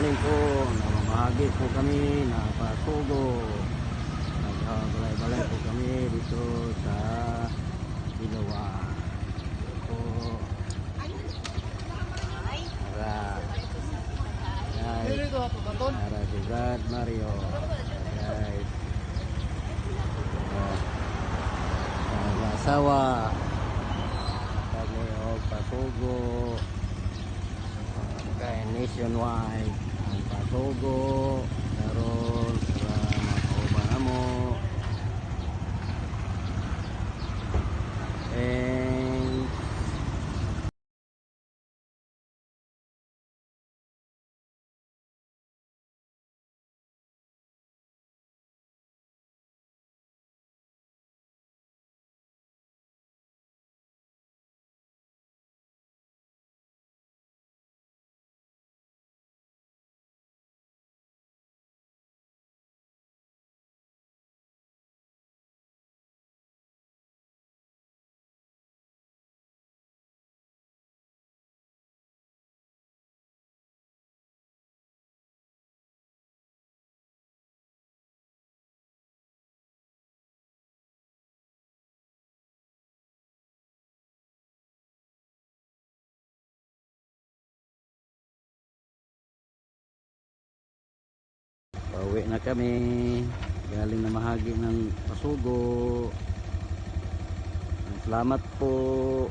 morning po. Namamahagi po kami na pasugo. Nagbalay-balay po kami dito sa Ilawa. Po. Para guys, para si Brad Mario. Guys. Uh, asawa. Kami og pasugo kay nationwide ang pasugo Pauwi na kami. Galing na mahagi ng pasugo. Salamat po.